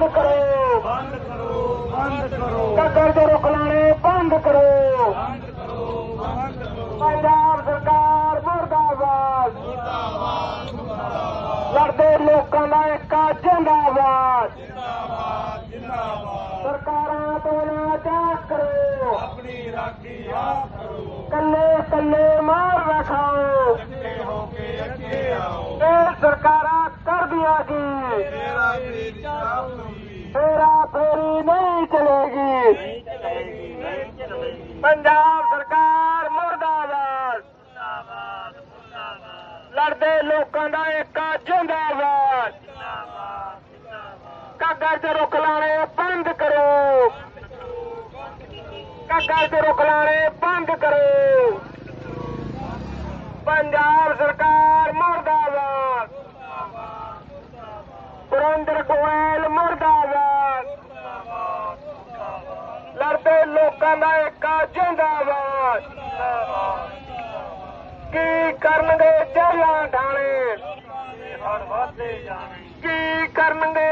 ਬੰਦ ਕਰੋ। ਬੰਦ ਕਰੋ ਬੰਦ ਕਰੋ। ਕੱਕਰ ਦੇ ਰੁੱਖ ਲਾਣੇ ਬੰਦ ਕਰੋ। ਬੰਦ ਕਰੋ ਬੰਦ ਕਰੋ। ਪੰਜਾਬ ਸਰਕਾਰ ਮੁਰਦਾਬਾਦ। ਮੁਰਦਾਬਾਦ ਮੁਰਦਾਬਾਦ। ਲੜਦੇ ਲੋਕਾਂ ਦਾ ਇੱਕ ਜਿੰਦਾਬਾਦ। ਜਿੰਦਾਬਾਦ ਜਿੰਦਾਬਾਦ। ਸਰਕਾਰਾਂ ਤੋਂ ਨਾ ਕਰੋ। ਆਪਣੀ ਰਾਖੀ ਆਪ ਕਰੋ। ਪੰਜਾਬ ਸਰਕਾਰ ਮੁਰਦਾਬਾਦ। ਜਿੰਦਾਬਾਦ ਮੁਰਦਾਬਾਦ। ਲੜਦੇ ਲੋਕਾਂ ਦਾ ਇੱਕ ਜਿੰਦਾਬਾਦ। ਜਿੰਦਾਬਾਦ ਜਿੰਦਾਬਾਦ ਕਾਗਰ ਤੇ ਰੁੱਖ ਲਾਣੇ ਬੰਦ ਕਰੋ। ਕਾਗਰ ਤੇ ਰੁੱਖ ਲਾਣੇ ਬੰਦ ਕਰੋ। ਪੰਜਾਬ ਸਰਕਾਰ ਮੁਰਦਾਬਾਦ। ਗੋਇਲ ਮੁਰਦਾਬਾਦ ਲੜਦੇ ਲੋਕਾਂ ਦਾ ਇੱਕ ਜਿੰਦਾਬਾਦ। ਕੀ ਕਰਨਗੇ ਜੇਲਾਂ ਢਾਣੇ? ਕੀ ਕਰਨਗੇ